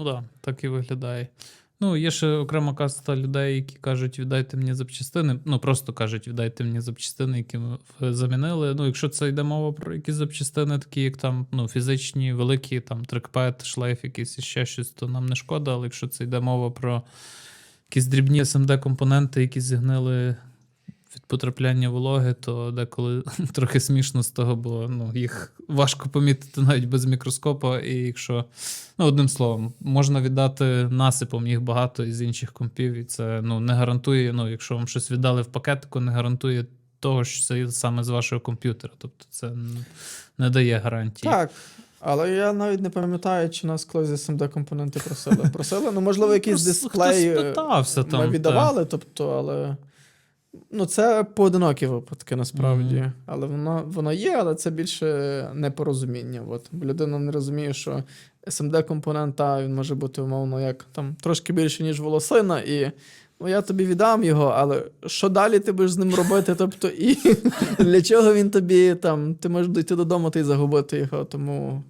Ну так, да, так і виглядає. Ну, є ще окрема каста людей, які кажуть, віддайте мені запчастини. Ну, просто кажуть, віддайте мені запчастини, які ми замінили. Ну, якщо це йде мова про якісь запчастини, такі як там ну, фізичні, великі, там трекпет, шлейф, якийсь і ще щось, то нам не шкода. Але якщо це йде мова про якісь дрібні SMD-компоненти, які зігнили від потрапляння вологи, то деколи трохи смішно з того, бо ну, їх важко помітити навіть без мікроскопа. І якщо, ну, одним словом, можна віддати насипом їх багато із інших компів, і це ну, не гарантує, ну, якщо вам щось віддали в пакетику, не гарантує того, що це саме з вашого комп'ютера. Тобто це не дає гарантії. Так. Але я навіть не пам'ятаю, чи нас колись SMD компоненти просили. Просили, ну, можливо, якийсь дисплей хтось е, питався там, ми та. віддавали, тобто, але. Ну, це поодинокі випадки насправді. Мгм. Але воно, воно є, але це більше непорозуміння. От. Бо людина не розуміє, що SMD-компонент, він може бути умовно як там трошки більше, ніж волосина, і ну, я тобі віддам його, але що далі ти будеш з ним робити? Тобто, і для чого він тобі там, ти можеш дійти додому та й загубити його. Тому